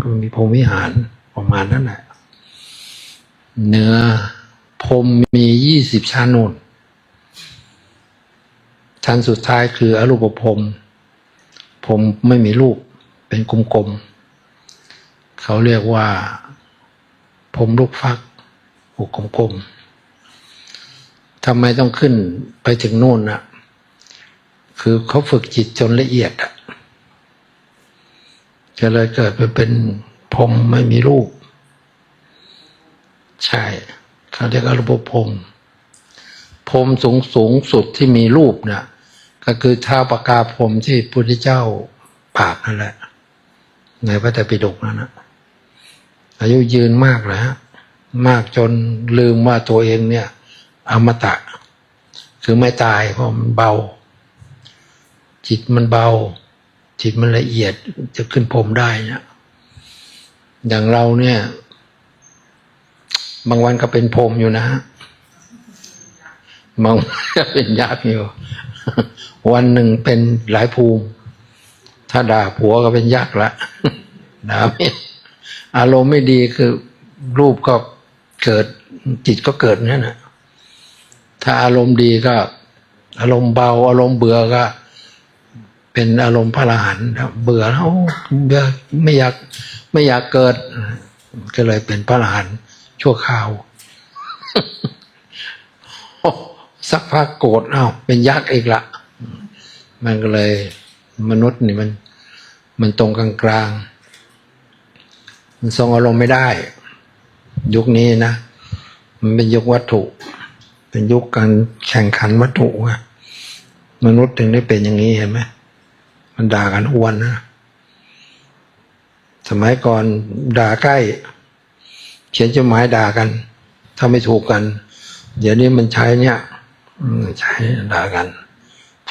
คือมีพรมวิหารประมาณนั้นแหละเหนือพรมมียี่สิบชั้นนู่นชั้นสุดท้ายคืออรูปพรมพรมไม่มีรูปเป็นกลมๆเขาเรียกว่าพรมลูกฟักหูกลมๆทำไมต้องขึ้นไปถึงนู่นน่ะ คือเขาฝึกจิตจนละเอียดอะ ก็เลยเกิดไปเป็นพรมไม่มีรูป ใช่เขาเรียกอรูปพรมพรมสูงสูงสุดที่มีรูปเนี่ยก็คือท้าวปากาพรมที่พระพุทธเจ้าปาบนั่นแหละในพระไตรปิฎกนั่นนะอายุยืนมากแล้วมากจนลืมว่าตัวเองเนี่ย อมตะ คือไม่ตายเพราะมันเบา จิตมันเบา จิตมันละเอียดจะขึ้นพรมได้เนี่ยอย่างเราเนี่ย บางวันก็เป็นพรมอยู่นะบางวันก็เป็นยักษ์อยู่ วันหนึ่งเป็นหลายภูมิ ถ้าด่าผัวก็เป็นยักษ์ละด่าไม่อารมณ์ไม่ดีคือรูปก็เกิดจิตก็เกิดนั่นนะถ้าอารมณ์ดีก็ อารมณ์เบา อารมณ์เบื่อก็ เป็นอารมณ์พระอรหันต์เบื่อแล้วเบื่อไม่อยากไม่อยากเกิด ก็เลยเป็นพระอรหันต์ชั่วคราว สักพักโกรธอ้าวเป็นยักษ์อีกละ มันก็เลยมนุษย์นี่มัน มันตรงกลางกลางมันทรงอารมณ์ไม่ได้ ยุคนี้นะ มันเป็นยุควัตถุ เป็นยุคการแข่งขันวัตถุอะมนุษย์ถึงได้เป็นอย่างนี้เห็นไหม มันด่ากันอ้วนนะสมัยก่อนด่าใกล้ เขียนจดหมายด่ากัน ถ้าไม่ถูกกัน เดี๋ยวนี้มันใช้เนี่ยใช้ด่ากัน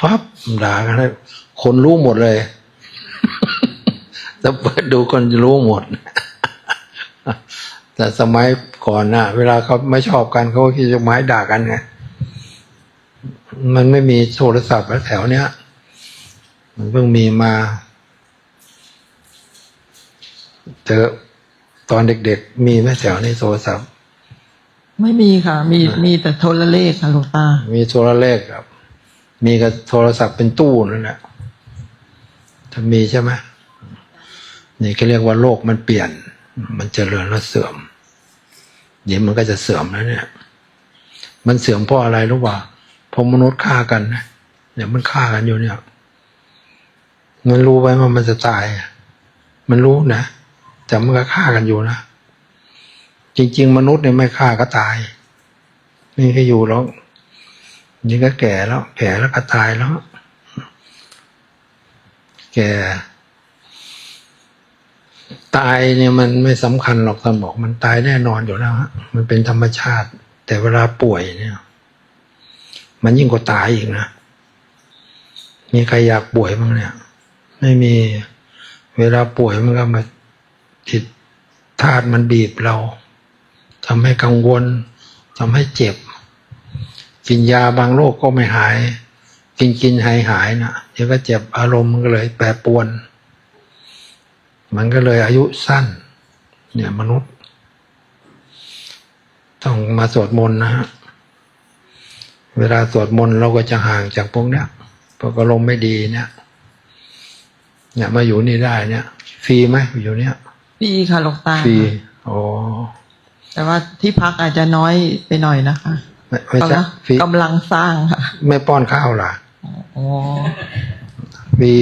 ฟับด่ากันคนรู้หมดเลยถ้าเปิดดูคนจะรู้หมด แต่สมัยก่อนนะเวลาเขาไม่ชอบกันเขาก็เขียนจดหมายด่ากันไงมันไม่มีโทรศัพท์แถวเนี้ย มันเพิ่งมีมา เจอตอนเด็กๆ มีไหมแถวนี้โทรศัพท์ ไม่มีค่ะ มีมีแต่โทรเลขค่ะหลวงตา มีโทรเลขครับ มีกับโทรศัพท์เป็นตู้นั่นแหละถ้ามีใช่ไหมนี่ก็เรียกว่าโลกมันเปลี่ยน มันเจริญแล้วเสื่อมเดี๋ยวมันก็จะเสื่อมแล้วเนี่ย มันเสื่อมเพราะอะไรรู้ป่ะเพราะมนุษย์ฆ่ากันนะเนี่ยมันฆ่ากันอยู่เนี่ย มันรู้ไว้ว่ามันจะตาย มันรู้นะแต่มันก็ฆ่ากันอยู่นะ จริง ๆ มนุษย์เนี่ยไม่ฆ่าก็ตาย นี่ก็อยู่แล้วนี่ก็แก่แล้ว แก่แล้วก็ตายแล้ว แก่ ตายเนี่ยมันไม่สำคัญหรอกท่านบอก มันตายแน่นอนอยู่แล้วฮะมันเป็นธรรมชาติ แต่เวลาป่วยเนี่ย มันยิ่งกว่าตายอีกนะมีใครอยากป่วยบ้างเนี่ย ไม่มีเวลาป่วยมันก็มาจิตธาตุมันบีบเราทำให้กังวลทำให้เจ็บ กินยาบางโรคก็ไม่หาย กินกินหายหายนะเดี๋ยวก็เจ็บอารมณ์มันก็เลยแปรปวน มันก็เลยอายุสั้น เนี่ยมนุษย์ ต้องมาสวดมนต์นะฮะเวลาสวดมนต์เราก็จะห่างจากพวกเนี้ยพวกอารมณ์ไม่ดีเนี่ย เนี่ยมาอยู่นี่ได้เนี่ยฟรีไหมอยู่เนี่ยดีค่ะหลวงตาฟรีอ๋อแต่ว่าที่พักอาจจะน้อยไปหน่อยนะคะ ไม่ไม่ใช่กำลังฟรีกำลังสร้างค่ะ ไม่ป้อนข้าวล่ะอ๋อฟรี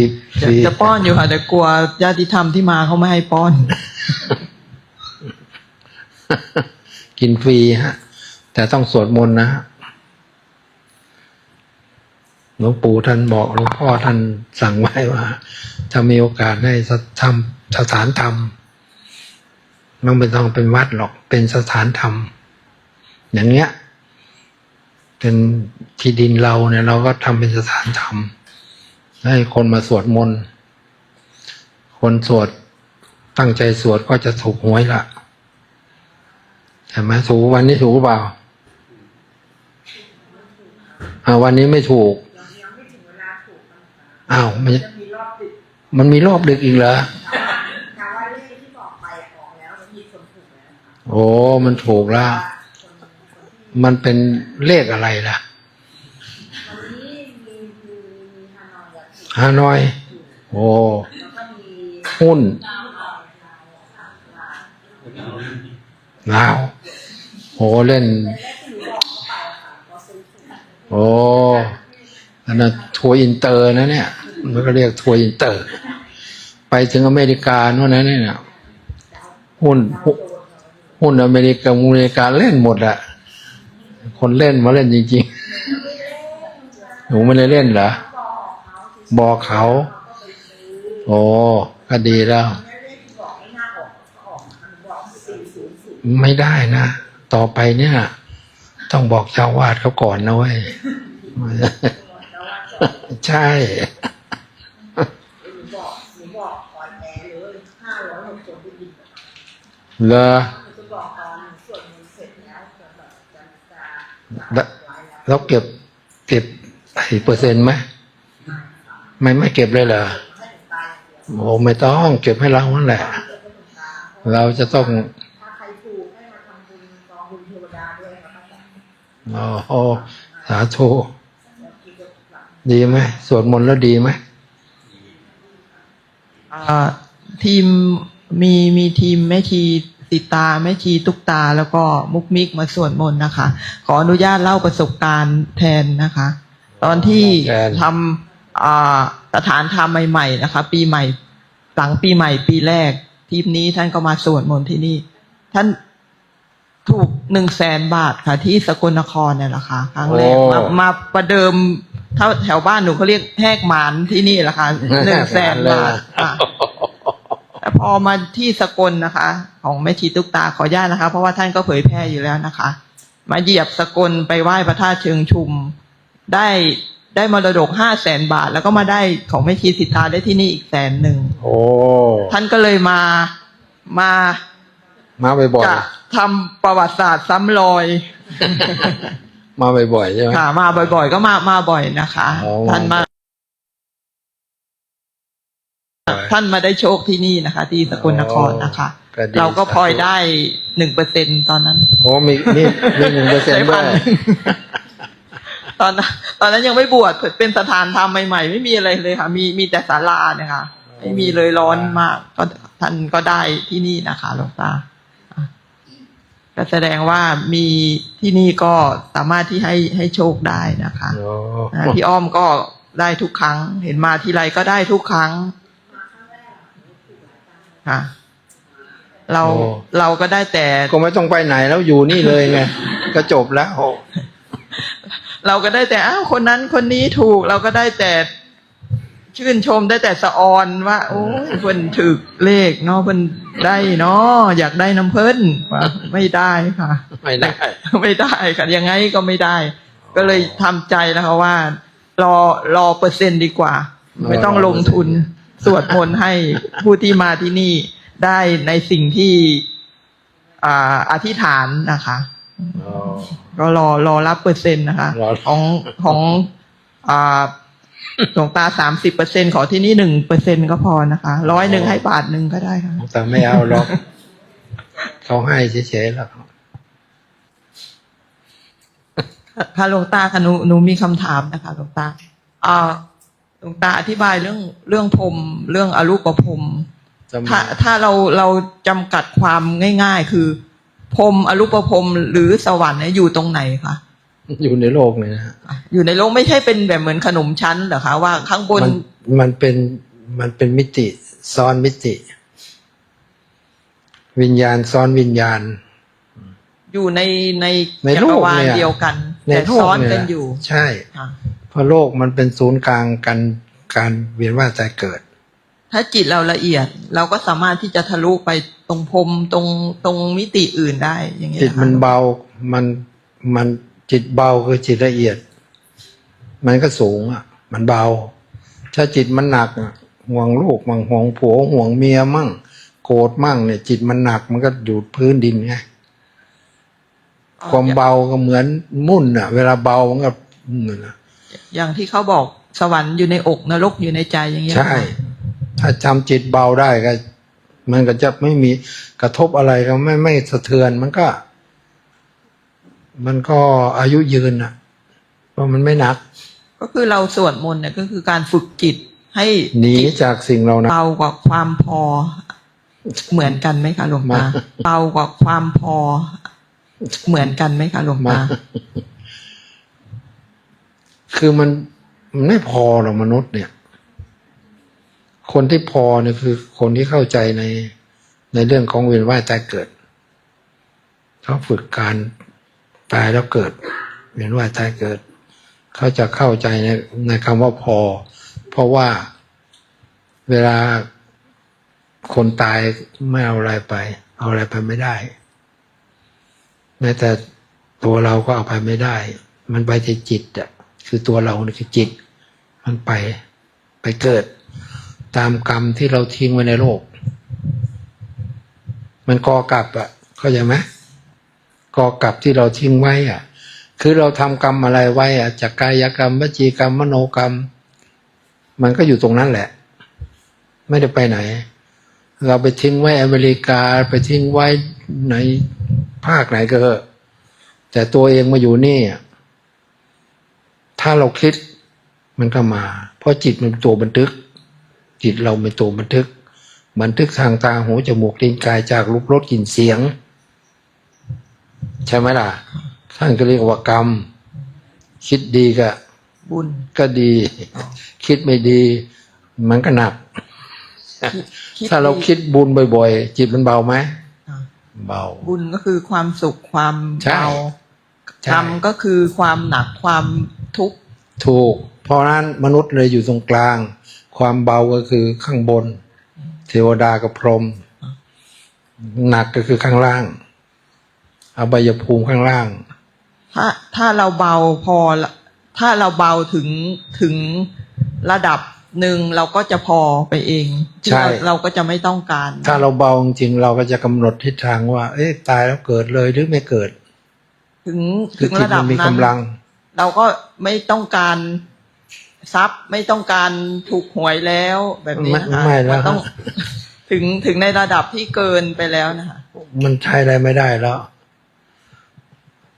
ฟจะรีจะป้อนอยู่ค่ะแต่กลัวญาติธรรมที่มาเขาไม่ให้ป้อน กินฟรีฮะ แต่ต้องสวดมนต์นะฮะ หลวงปู่ท่านบอกหลวงพ่อท่านสั่งไว้ว่า ถ้ามีโอกาสให้สถานสถานธรรมมันไม่ต้องเป็นวัดหรอกเป็นสถานธรรม อย่างเงี้ย เป็นที่ดินเราเนี่ย เราก็ทำเป็นสถานธรรม ให้คนมาสวดมนต์คนสวดตั้งใจสวดก็จะถูกหวยละเห็นไหมถูกวันนี้ถูกเปล่าวันนี้ไม่ถูก ยังไม่ถึงเวลาถูกมัน อ้าวมันจะมีรอบดึกมันมีรอบดึกอีกเหรอแต่ว่าเลขที่บอกไปโอ้มันถูกแล้วมันเป็นเลขอะไรล่ะวันนี้มีมีมีฮานอยอะถูกฮานอยโอ้แล้วก็มีหุ้นลาวโอ้เล่นโอ้อันนั้น ทัวร์อินเตอร์นะเนี่ย มันก็เรียกทัวร์อินเตอร์ ไปถึงอเมริกาโน่นนะเนี่ยหุ้นหุ้นหุ้นอเมริกาอเมริกาเล่นหมดอะคนเล่นมาเล่นจริงๆ หนูไม่ได้เล่นเหรอ บอกเขา โอ้ก็ดีแล้ว ไม่ได้นะ ต่อไปเนี่ย ต้องบอกเจ้าวาดเขาก่อนนะเว้ย ใช่หนูบอกหนูบอกก่อนแพ้เลยห้าร้อยหกสิบบินเลอหนูจะบอกตอนส่วนมันเสร็จแล้วจะแบบจะจะแล้วแล้วเก็บเก็บไอ้เปอร์เซ็นต์ไหมไม่ไม่เก็บเลยเหรอให้ถึงตายอย่างเดียวโอ้ไม่ต้องเก็บให้เรานั่นแหละเกิดให้ถึงตายเราจะต้องถ้าใครถูกให้มาทำบุญกองบุญเทวดาด้วยครับอาจารย์โอ้โหสาธุ แล้วคิดว่าหลัง ดีไหมสวดมนต์แล้วดีไหมอ่าทีมมีมีทีมแม่ชีติตาแม่ชีตุกตาแล้วก็มุกมิกมาสวดมนต์นะคะ ขออนุญาตเล่าประสบการณ์แทนนะคะ ตอนที่ทำอ่าสถานธรรมใหม่ๆนะคะ ปีใหม่ หลังปีใหม่ปีแรก ทีมนี้ท่านก็มาสวดมนต์ที่นี่ ท่านถูกหนึ่งแสนบาทค่ะ ที่สกลนครเนี่ยแหละค่ะครั้งแรกมามาประเดิม ถ้าแถวบ้านหนูเขาเรียกแหกหมานที่นี่แหละค่ะหนึ่งแสนบาทค่ะแต่พอมาที่สกลนะคะ ของแม่ชีตุ๊กตาขออนุญาตนะคะ เพราะว่าท่านก็เผยแพร่อยู่แล้วนะคะ มาเหยียบสกลไปไหว้พระธาตุเชิงชุม ได้ได้มรดกห้าแสนบาท แล้วก็มาได้ของแม่ชีสิทธาได้ที่นี่อีกแสนหนึ่งโอ้ท่านก็เลยมามามาบ่อยจะทำประวัติศาสตร์ซ้ำรอยๆ มาบ่อยๆใช่ไหมค่ะ มาบ่อยๆ ก็มามาบ่อยนะคะ อ๋อท่านมา ท่านมาได้โชคที่นี่นะคะ ที่สกลนครนะคะ ก็ดีเราก็พลอยได้หนึ่งเปอร์เซ็นตอนนั้น โอ้มีมีมีหนึ่งเปอร์เซ็นใช้ต์ด้พัวนยหนึ่งตอนนั้นตอนนั้นยังไม่บวชเป็นสถานธรรมใหม่ ๆ ไม่มีอะไรเลยค่ะ มีมีแต่ศาลาเนี่ยค่ะ ไม่มีเลยร้อนมาก ก็ท่านก็ได้ที่นี่นะคะหลวงตาอะ ก็แสดงว่ามีที่นี่ก็สามารถที่ให้ให้โชคได้นะคะโอ้อะพี่อ้อมก็ได้ทุกครั้ง เห็นมาทีไรก็ได้ทุกครั้งค่ะเราเราก็ได้แต่ ก็ไม่ต้องไปไหนแล้วอยู่นี่เลยไงก็จบแล้วเราก็ได้แต่อ้าวคนนั้นคนนี้ถูก เราก็ได้แต่ ชื่นชมได้แต่สะออนว่า โอ้ยเพิ่นถึกเลขเนาะเพิ่นได้เนาะอยากได้น้ำเพิ่นว่าไม่ได้ค่ะ ไม่ได้ ไม่ได้ค่ะยังไงก็ไม่ได้ ก็เลยทำใจแล้วค่ะว่า รอรอเปอร์เซ็นต์ดีกว่า ไม่ต้องลงทุนสวดมนต์ให้ผู้ที่มาที่นี่ได้ในสิ่งที่อ่าอธิษฐานนะคะอ๋อก็รอรอรับเปอร์เซ็นต์นะคะรอของของอ่า หลวงตาสามสิบเปอร์เซ็นขอที่นี่หนึ่งเปอร์เซ็นก็พอนะคะร้อยหนึ่งให้บาทหนึ่งก็ได้ค่ะแต่ไม่เอาหรอกเขาให้เฉยๆแล้วค่ะหลวงตาค่ะหนูหนูมีคำถามนะคะหลวงตาอ่าหลวงตาอธิบายเรื่องเรื่องพรมเรื่องอรูปพรมจะมีถ้าถ้าเราเราจำกัดความง่าย ๆ คือพรมอรูปพรมหรือสวรรค์เนี่ยอยู่ตรงไหนคะ อยู่ในโลกเลยนะฮะอยู่ในโลกไม่ใช่เป็นแบบเหมือนขนมชั้นเหรอคะว่าข้างบนมันมันเป็นมันเป็นมิติซ้อนมิติ วิญญาณซ้อนวิญญาณ อยู่ในในในจัโลกกรวาลเนี่ยเดียวกันในแต่โลกซ้อนเนี่ยกันอยู่ ใช่ค่ะเพราะโลกมันเป็นศูนย์กลางกันการเวียนว่ายตายเกิด ถ้าจิตเราละเอียด เราก็สามารถที่จะทะลุไปตรงพรมตรงตรงมิติอื่นได้อย่างเงี้ยจิตมันค่ะเบามันมัน จิตเบาคือจิตละเอียด มันก็สูงอะ มันเบา ถ้าจิตมันหนักอะห่วงลูกมั่งห่วงผัวห่วงเมียมั่ง โกรธมั่งเนี่ย จิตมันหนักมันก็อยู่พื้นดินไงความเบาก็เหมือนมุ่นอะ เวลาเบามันก็อืมนะอย่างที่เขาบอกสวรรค์อยู่ในอกนรกอยู่ในใจอย่างเงี้ยใช่ ถ้าจำจิตเบาได้ก็ มันก็จะไม่มีกระทบอะไรก็ไม่ไม่สะเทือนมันก็ มันก็อายุยืนอะ เพราะมันไม่หนัก ก็คือเราสวดมนต์เนี่ยก็คือการฝึกจิตให้หนีจิตจากสิ่งเรานะเบากว่าความพอ เหมือนกันไหมคะหลวงตามาเบากว่าความพอ เหมือนกันไหมคะหลวงมาตาคือมันมันไม่พอหรอกมนุษย์เนี่ย คนที่พอเนี่ยคือ คนที่เข้าใจในในเรื่องของเวียนว่ายตายเกิดเขาฝึกการ ตายแล้วเกิดเวียนว่าตายเกิด เขาจะเข้าใจในในคำว่าพอ เพราะว่าเวลาคนตายไม่เอาอะไรไป เอาอะไรไปไม่ได้แม้แต่ตัวเราก็เอาไปไม่ได้ มันไปที่จิตอะคือตัวเราเนี่ยคือจิต มันไปไปเกิด ตามกรรมที่เราทิ้งไว้ในโลก มันกอกลับอะเข้าใจไหม กอกลับที่เราทิ้งไว้อะ คือเราทำกรรมอะไรไว้อะจากกายกรรมวจีกรรมมโนกรรม มันก็อยู่ตรงนั้นแหละ ไม่ได้ไปไหน เราไปทิ้งไว้อเมริกาไปทิ้งไว้ในภาคไหนก็เถอะแต่ตัวเองมาอยู่นี่อะถ้าเราคิดมันก็มา เพราะจิตมันเป็นตัวบันทึก จิตเราเป็นตัวบันทึก บันทึกทางตาหูจมูกลิ้นกายจากรูปรสกลิ่นเสียง ใช่ไหมล่ะ ท่านก็เรียกว่ากรรม คิดดีก็บุญก็ดี คิดไม่ดี มันก็หนัก ถ้าเราคิดบุญบ่อย ๆ จิตมันเบาไหมอ่าเบา บุญก็คือความสุขความใช่เบาใช่ธรรมก็คือความหนักความทุกข์ถูก เพราะฉะนั้นมนุษย์เลยอยู่ตรงกลาง ความเบาก็คือข้างบน เทวดากับพรหมหนักก็คือข้างล่าง อบายภูมิข้างล่าง ถ้าถ้าเราเบาพอละถ้าเราเบาถึงถึงระดับหนึ่งเราก็จะพอไปเองที่ใช่เราเราก็จะไม่ต้องการ ถ้าเราเบาจริงๆเราก็จะกำหนดทิศทางว่า เอ๊ะตายแล้วเกิดเลยหรือไม่เกิด ถึงคืถึองจิตระดัมับนมีนั้นกำลังเราก็ไม่ต้องการทรัพย์ไม่ต้องการถูกหวยแล้วแบบนี้นะคะไม่ไม่แล้วนต้องถึงถึงในระดับที่เกินไปแล้วนะคะมันใช้อะไรไม่ได้แล้ว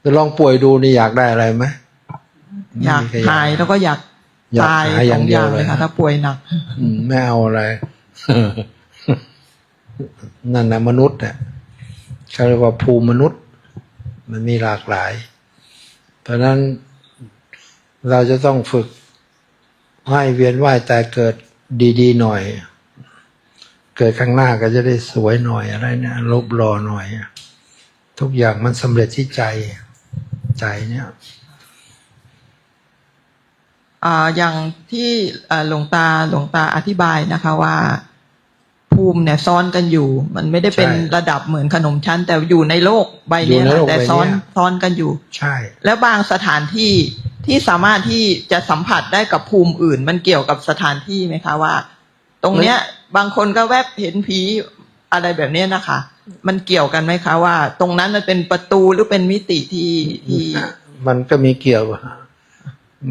จะลองป่วยดูนี่อยากได้อะไรไหมอยากไม่มีใครหายแล้วก็อยากอยากตายหายอสย่าองงเดีอยวย่างเลเลยยค่ะถ้าป่วยหนักอืมไม่เอาอะไร นั่นนะมนุษย์เนี่ยเขาเรียกว่าภูมิมนุษย์ มันมีหลากหลาย เพราะฉะนั้นเราจะต้องฝึกให้เวียนว่ายแต่เกิดดีๆหน่อย เกิดข้างหน้าก็จะได้สวยหน่อยอะไรเนี่ยลบรอหน่อย ทุกอย่างมันสำเร็จที่ใจ ใจเนี่ยอ่าอย่างที่อ่าหลวงตาหลวงตาอธิบายนะคะว่า ภูมิเนี่ยซ้อนกันอยู่ มันไม่ได้เป็นใช่ระดับเหมือนขนมชั้น แต่อยู่ในโลกใบเนี้ยอยู่ในโลกแต่ใบเนี้ยซ้อนซ้อนกันอยู่ ใช่ แล้วบางสถานที่ที่สามารถที่จะสัมผัสได้กับภูมิอื่น มันเกี่ยวกับสถานที่ไหมคะว่า ตรงเนี้ย บางคนก็แวบเห็นผี อะไรแบบเนี้ยนะคะ มันเกี่ยวกันไหมคะว่า ตรงนั้นมันเป็นประตูหรือเป็นมิติที่ที่ มันก็มีเกี่ยว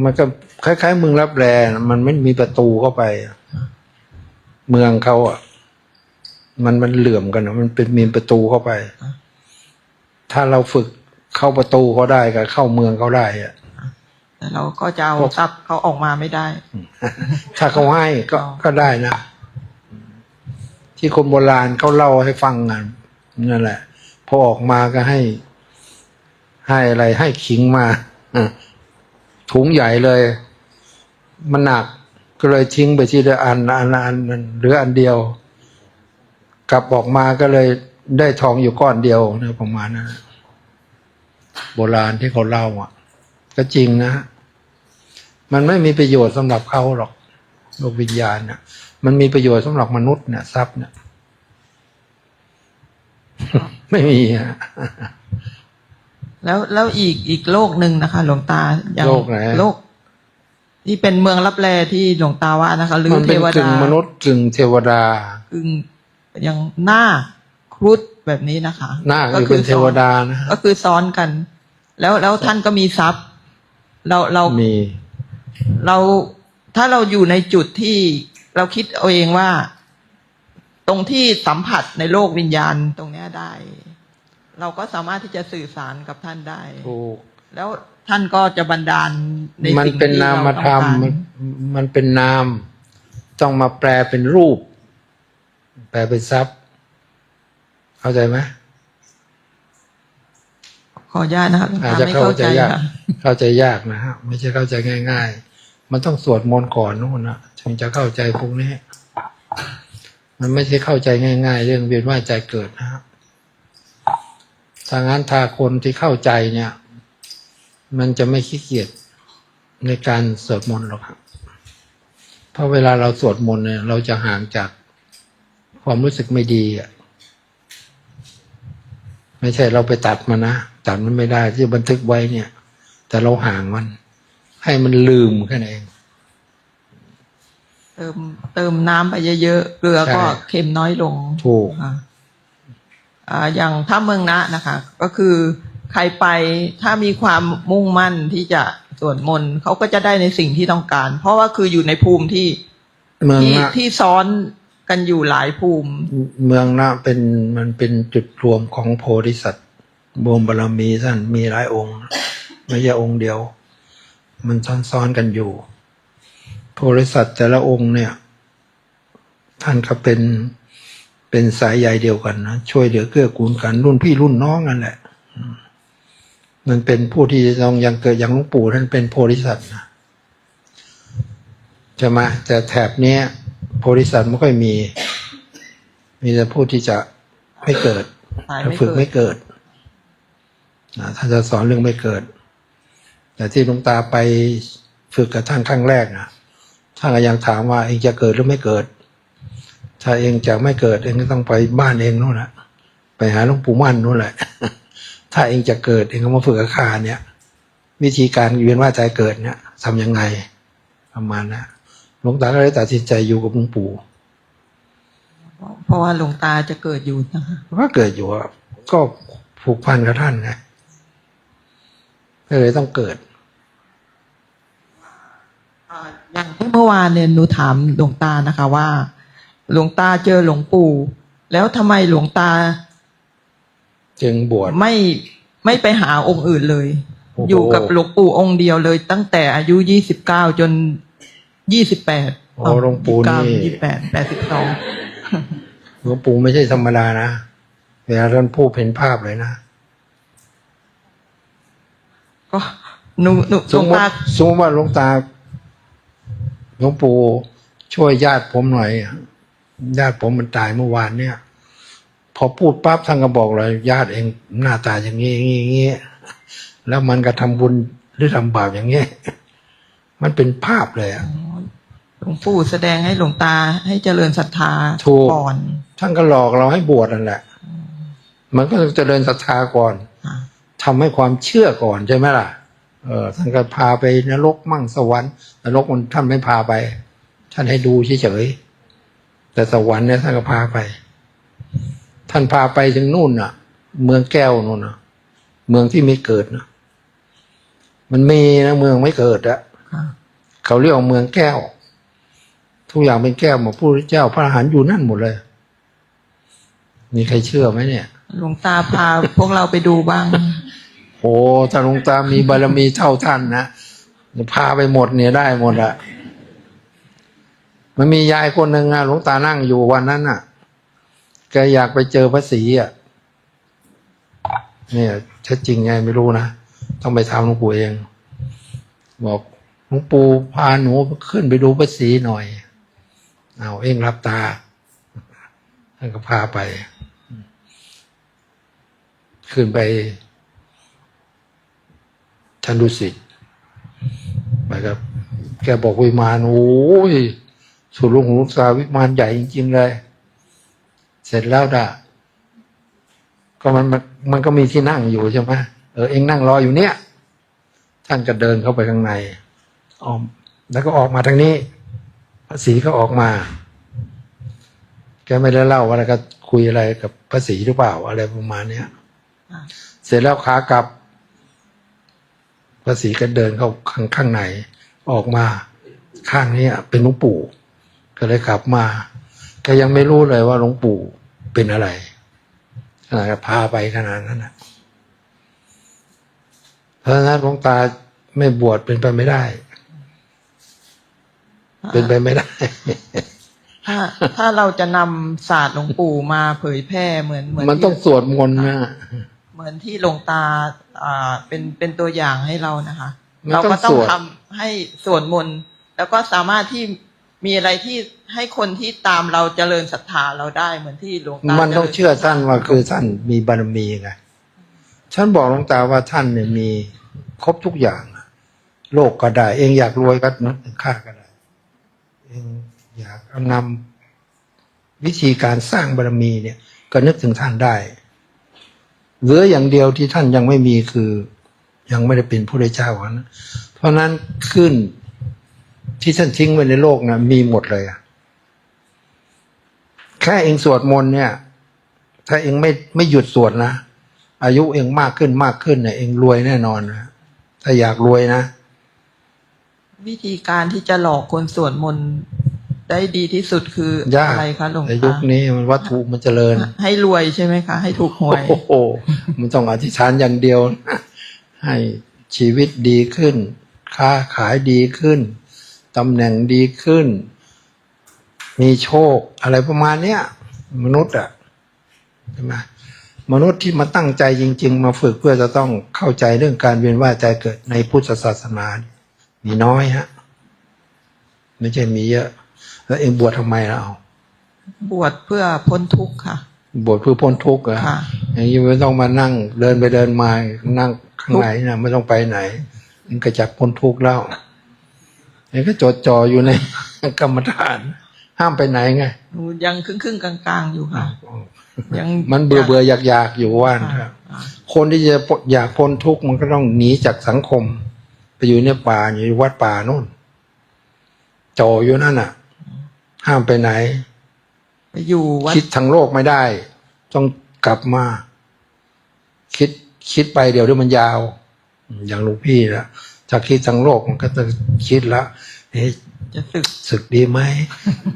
มันก็คล้ายๆเมืองรับแลนะมันไม่มีประตูเข้าไป เมืองเขาอะ มันมันเหลื่อมกันอะมันเป็นมีประตูเข้าไป ถ้าเราฝึกเข้าประตูเขาได้กับเข้าเมืองเขาได้อะแต่เราก็จะเอาทรัพย์เขาออกมาไม่ได้ ถ้าเขาให้ก็อ๋อก็ได้นะ ที่คนโบราณเขาเล่าให้ฟังกันนั่นแหละพอออกมาก็ให้ ให้อะไรให้ขิงมาถุงใหญ่เลย มันหนักก็เลยทิ้งไปทีละอันอันอันอันเหลืออันเดียว กลับออกมาก็เลยได้ทองอยู่ก้อนเดียวนะประมาณนั้นโบราณที่เขาเล่าอะ ก็จริงนะ มันไม่มีประโยชน์สำหรับเขาหรอกโลกวิญญาณน่ะ มันมีประโยชน์สำหรับมนุษย์เนี่ยทรัพย์เนี่ยไม่มีฮะแล้วแล้วอีกอีกโลกหนึ่งนะคะ หลวงตาอย่างโลกไหนโลกที่เป็นเมืองรับแลที่หลวงตาว่านะคะหรือมันเทเป็นวกึ่ดางมนุษย์กึ่งเทวดากึ่งอย่างหน้าครุฑแบบนี้นะคะหน้าคือเป็นเทวดานะฮะก็คือซ้อนกัน แล้วแล้วท่านก็มีทรัพย์ เราเรามี เราถ้าเราอยู่ในจุดที่ เราคิดเอาเองว่า ตรงที่สัมผัสในโลกวิญญาณตรงเนี้ยได้ เราก็สามารถที่จะสื่อสารกับท่านได้ ถูก แล้วท่านก็จะบันดาลในมันสิ่งเป็นที่นามเราธรรมต้องมันการมันเป็นนาม ต้องมาแปลเป็นรูป แปลเป็นทรัพย์เข้าใจไหมขออนุญาตนะครับอาจจะไม่เข้าเข้าใจใจยาก ค่ะ เข้าใจยากนะฮะไม่ใช่เข้าใจง่าย ๆ มันต้องสวดมนต์ก่อนนู่นนะถึ งจะเข้าใจพวกนี้ มันไม่ใช่เข้าใจง่าย ๆ เรื่องเวียนว่ายใจเกิดนะฮะทางั้นถ้าคนที่เข้าใจเนี่ย มันจะไม่ขี้เกียจในการสวดมนต์หรอกครับเพราะเวลาเราสวดมนต์เนี่ย เราจะห่างจากความรู้สึกไม่ดีอะไม่ใช่เราไปตัดมันนะตัดมันไม่ได้ที่บันทึกไว้เนี่ย แต่เราห่างมัน ให้มันลืมแค่นั้นเอง เติมเติมน้ำไปเยอะๆ เกลือก็ใช่เค็มน้อยลงถูกค่ะอ่าอย่างถ้าเมืองนะนะคะ ก็คือใครไปถ้ามีความมุ่งมั่นที่จะสวดมนต์เขาก็จะได้ในสิ่งที่ต้องการ เพราะว่าคืออยู่ในภูมิที่เมืองที่นะที่ซ้อนกันอยู่หลายภูมิ เมืองนะเป็นมันเป็นจุดรวมของโพธิสัตว์บวมบารมีท่านมีหลายองค์ ไม่ใช่องค์เดียว มันซ้อนๆกันอยู่ โพธิสัตว์แต่ละองค์เนี่ย ท่านก็เป็นเป็นสายใยเดียวกันนะช่วยเหลือเกื้อกูลกัน รุ่นพี่รุ่นน้องนั่นแหละอืมมันเป็นผู้ที่ต้องยังเกิดอย่างหลวงปู่ท่านเป็นโพธิสัตว์นะใช่ไหมแต่แถบเนี้ยโพธิสัตว์ไม่ค่อยมี มีแต่ผู้ที่จะไม่เกิดตายไม่ฝึกเกิไม่ดเกิดนะท่านจะสอนเรื่องไม่เกิด แต่ที่หลวงตาไปฝึกกับท่านครั้งแรกนะ ท่านก็ยังถามว่าเองจะเกิดหรือไม่เกิด ถ้าเองจะไม่เกิดเองก็ต้องไปบ้านเองนู่นแหละไปหาหลวงปู่มั่นนู่นแหละ ถ้าเองจะเกิดเองก็มาฝึกกับข้าเนี่ย วิธีการเวียนว่ายใจเกิดเนี่ยทำยังไงประมาณนะหลวงตาก็เลยตัดสินใจอยู่กับหลวงปู่เพราะว่าหลวงตาจะเกิดอยู่นะคะก็เกิดอยู่อะก็ผูกพันกับท่านไงก็เลยต้องเกิด อ่าอย่างที่เมื่อวานเนี่ยหนูถามหลวงตานะคะว่า หลวงตาเจอหลวงปู่ แล้วทำไมหลวงตาจึงบวช ไม่ไม่ไปหาองค์อื่นเลย โอ้โห อยู่กับหลวงปู่องค์เดียวเลย ตั้งแต่อายุยี่สิบเก้าจนยี่สิบแปดโอ้หลวงปู่นี่ยี่สิบแปดแปดสิบสองหลวงปู่ไม่ใช่ธรรมดานะเวลาท่านพูดเห็นภาพเลยนะก็หนูหนูหสลมวงมติตาสมมติว่าหลวงตา หลวงปู่ช่วยญาติผมหน่อยญาติผมมันตายเมื่อวานเนี่ย พอพูดปั๊บท่านก็บอกเลยญาติเองหน้าตาอย่างนี้อย่างนี้อย่างนี้แล้วมันก็ทำบุญหรือทำบาปอย่างนี้มันเป็นภาพเลยอะหลวงปู่แสดงให้หลวงตาให้เจริญศรัทธาถูกก่อนท่านก็หลอกเราให้บวชนั่นแหละ มันก็ต้องเจริญศรัทธาก่อนค่ะทำให้ความเชื่อก่อนใช่ไหมล่ะ เออท่านก็พาไปนรกมั่งสวรรค์นรกมันท่านไม่พาไป ท่านให้ดูเฉยๆแต่สวรรค์เนี่ยท่านก็พาไป ท่านพาไปถึงนู่นน่ะ เมืองแก้วนู่นน่ะ เมืองที่ไม่เกิดนะมันมีนะเมืองไม่เกิดอะค่ะเขาเรียกว่าเมืองแก้ว ทุกอย่างเป็นแก้วหมดพระพุทธเจ้า พระอรหันต์อยู่นั่นหมดเลย มีใครเชื่อไหมเนี่ยหลวงตาพาพวกเราไปดูบ้าง โอ้ถ้าหลวงตามีบารมีเท่าท่านนะพาไปหมดเนี่ยได้หมดอะมันมียายคนหนึ่งอะหลวงตานั่งอยู่วันนั้นอะแกอยากไปเจอพระศรีอะเนี่ยแท้จริงไงไม่รู้นะต้องไปถามหลวงปู่เอง บอกหลวงปู่พาหนูขึ้นไปดูพระศรีหน่อย เอาเองรับตาท่านก็พาไป ขึ้นไป ท่านดุสิตไปครับ แกบอกวิมานโอ้ยสุดลุงหูลูกสาววิมานใหญ่จริงๆเลย เสร็จแล้วด่ะก็มันมันมันก็มีที่นั่งอยู่ใช่ไหมเออเองนั่งรออยู่เนี้ยท่านก็เดินเข้าไปข้างในออมแล้วก็ออกมาทางนี้พระศรีก็ออกมา แกไม่ได้เล่าว่าอะไรก็คุยอะไรกับพระศรีหรือเปล่าอะไรประมาณเนี้ยอ่าเสร็จแล้วขากลับ พระศรีก็เดินเข้าข้างข้างในออกมาข้างนี้เป็นหลวงปู่ ก็เลยขับมาแกก็ยังไม่รู้เลยว่าหลวงปู่เป็นอะไรขนาดพาไปขนาดนั้นนะเพราะฉะนั้นหลวงตาไม่บวชเป็นไปไม่ได้ เป็นไปไม่ได้ ถ้าถ้าเราจะนำศาสตร์หลวงปู่มาเผยแพร่เหมือนเหมือน มันต้องที่สวดมนต์นะ เหมือนที่หลวงตาอ่าเป็นเป็นตัวอย่างให้เรานะคะมันเราต้องก็ต้อสงวด ทำให้สวดมนต์แล้วก็สามารถที่มีอะไรที่ให้คนที่ตามเราเจริญศรัทธาเราได้เหมือนที่หลวงตามันต้องจริญเชื่อท่านว่าคือท่านมีบารมีไงฉันบอกหลวงตาว่าท่านเนี่ยมีครบทุกอย่างอะโลกก็ได้ เองอยากรวยก็นึกถึงข้าก็ได้ เองอยากเอานำวิธีการสร้างบารมีเนี่ย ก็นึกถึงท่านได้ เหลืออย่างเดียวที่ท่านยังไม่มีคือ ยังไม่ได้เป็นผู้ได้เจ้าอะนะเพราะนั้นขึ้นที่ท่านทิ้งไว้ในโลกนะมีหมดเลยอะแค่เองสวดมนต์เนี่ย ถ้าเองไม่ไม่หยุดสวดนะอายุเองมากขึ้นมากขึ้นเนี่ยเองรวยแน่นอนนะถ้าอยากรวยนะ วิธีการที่จะหลอกคนสวดมนต์ ได้ดีที่สุดคือยากอะไรคะหลวงในยุตาคนี้มันวัตถุมันเจริญ ให้รวยใช่ไหมคะ ให้ถูกหวยโอ้โหมันต้องอธิษฐานอย่างเดียวนะให้ชีวิตดีขึ้น ค้าขายดีขึ้นตำแหน่งดีขึ้น มีโชคอะไรประมาณเนี้ยมนุษย์อะใช่ไหมมนุษย์ที่มาตั้งใจจริง ๆ มาฝึกเพื่อจะต้องเข้าใจเรื่องการเวียนว่ายใจเกิดในพุทธศาสนา มีน้อยฮะ ไม่ใช่มีเยอะ แล้วเองบวชทำไมล่ะเอาบวชเพื่อพ้นทุกข์ค่ะ บวชเพื่อพ้นทุกข์เหรอค่ะอย่างนี้ไม่ต้องมานั่ง เดินไปเดินมานั่งข้างไหนนะไม่ต้องไปไหนมันก็จักพ้นทุกข์แล้วนี่ก็จดจ่ออยู่ในกรรมฐาน ห้ามไปไหนไงหนูยังครึ่งครึ่งๆกลางๆอยู่ค่ะยังมันเบื่อเบื่ออยากอยากๆอยู่ว่านคค่ะรับอ่าคนที่จะอยากพ้นทุกข์มันก็ต้องหนีจากสังคม ไปอยู่ในป่าอยู่ในวัดป่านู่นจ่ออยู่นั่นน่ะ ห้ามไปไหนไปอยู่วัดคิดทางโลกไม่ได้ ต้องกลับมา คิดคิดไปเดี๋ยวเดี๋ยวมันยาว อย่างหลวงพี่ละถ้าคิดทางโลกมันก็จะคิดละเอ๊ะจะศึกศึกดีไหม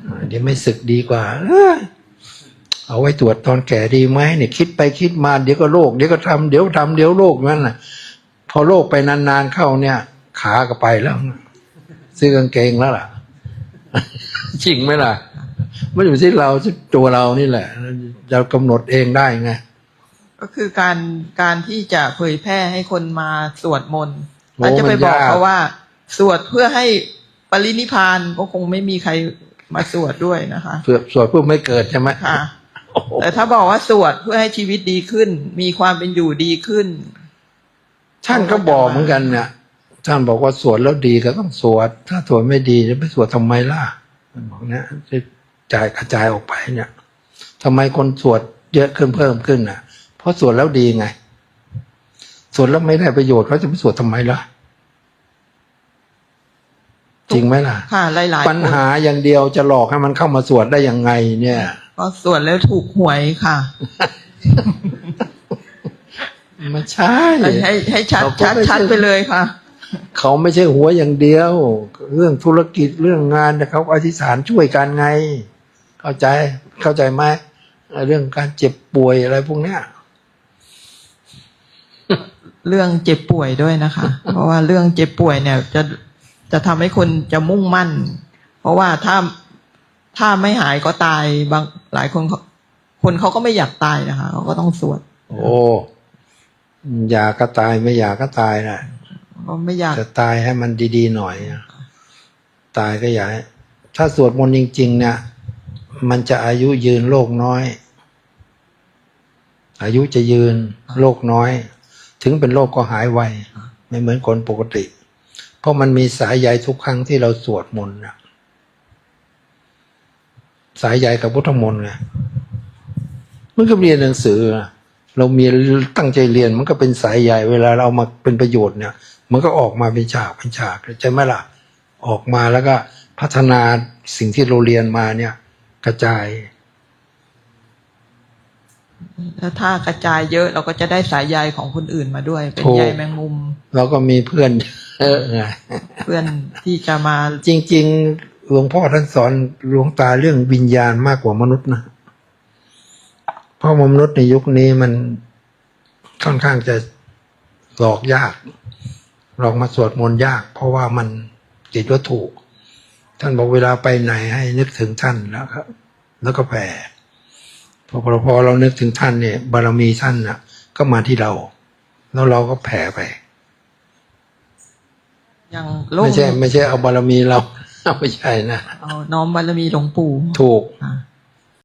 อ่าเดี๋ยวไม่ศึกดีกว่าเอ้ยเอาไว้ตรวจตอนแก่ดีไหมเนี่ยคิดไปคิดมาเดี๋ยวก็โรคเดี๋ยวก็ทำเดี๋ยวทำเดี๋ยวโรคนั่นน่ะพอโรคไปนานๆเข้าเนี่ย ขาก็ไปแล้ว ซื้อกางเกงแล้วล่ะ จริงไหมล่ะไม่อยู่ที่เราที่ตัวเรานี่แหละเรากำหนดเองได้ไงก็คือการการที่จะเผยแพร่ให้คนมาสวดมนต์โอ้อาจจะไปมันบอกยากเขาว่า สวดเพื่อให้ปรินิพพานก็คงไม่มีใครมาสวดด้วยนะคะเพื่อสวดเพื่อไม่เกิดใช่ไหมค่ะโอ้โหแต่ถ้าบอกว่าสวดเพื่อให้ชีวิตดีขึ้น มีความเป็นอยู่ดีขึ้น ท่านก็บอกเหมือนกันเนี่ย ท่านบอกว่าสวดแล้วดีก็ต้องสวด ถ้าสวดไม่ดีจะไปสวดทำไมล่ะท่านบอกเนี่ยจะจ่ายกระจายออกไปเนี่ยทำไมคนสวดเยอะขึ้นเพิ่มขึ้นน่ะ เพราะสวดแล้วดีไง สวดแล้วไม่ได้ประโยชน์เขาจะไปสวดทำไมล่ะ จริงไหมล่ะค่ะหลายๆปัญหาอย่างเดียวจะหลอกให้มันเข้ามาสวดได้ยังไง เนี่ย ก็สวดแล้วถูกหวยค่ะไม่ใช่ให้ให้ให้ชัดเราก็ชัดไม่ใช่ชัดไปเลยค่ะ เขาไม่ใช่หัวอย่างเดียว เรื่องธุรกิจเรื่องงานเนี่ยเขาอธิษฐานช่วยกันไง เข้าใจเข้าใจไหมเรื่องการเจ็บป่วยอะไรพวกเนี้ยเรื่องเจ็บป่วยด้วยนะคะ เพราะว่าเรื่องเจ็บป่วยเนี่ย จะจะทำให้คนจะมุ่งมั่น เพราะว่าถ้าถ้าไม่หายก็ตายบางหลายคนเขาคนเขาก็ไม่อยากตายนะคะเขาก็ต้องสวด โอ้อยากก็ตายไม่อยากก็ตายนะก็ ไม่อยากจะตายให้มันดีๆหน่อยตายก็อยากให้ถ้าสวดมนต์จริง ๆ เนี่ย มันจะอายุยืนโลกน้อย อายุจะยืนโลกน้อย ถึงเป็นโรคก็หายไวไม่เหมือนคนปกติ เพราะมันมีสายใยทุกครั้งที่เราสวดมนต์สายใยกับพุทธมนต์ไงมันก็เรียนหนังสือ เรามีตั้งใจเรียนมันก็เป็นสายใยเวลาเราเอามาเป็นประโยชน์เนี่ย มันก็ออกมาเป็นฉากเป็นฉากใช่ไหมล่ะ ออกมาแล้วก็พัฒนาสิ่งที่เราเรียนมาเนี่ย กระจายแล้วถ้ากระจายเยอะเราก็จะได้สายใยของคนอื่นมาด้วย เป็นถูกใยแมงมุม เราก็มีเพื่อนเยอะไงเพื่อนที่จะมาจริงหลวงพ่อท่านสอนหลวงตาเรื่องวิญญาณมากกว่ามนุษย์นะเพราะมนุษย์ในยุคนี้มันค่อนข้างจะหลอกยาก หลอกมาสวดมนต์ยาก เพราะว่ามันติดวัตถุ ท่านบอกเวลาไปไหนให้นึกถึงท่านแล้วครับ แล้วก็แผ่พอพอพอเรานึกถึงท่านเนี่ย บารมีท่านน่ะ ก็มาที่เรา แล้วเราก็แผ่ไปอย่างโลกไม่ใช่ ไม่ใช่เอาบารมีเราไม่ใช่นะเอาน้อมบารมีหลวงปู่ถูกค่ะ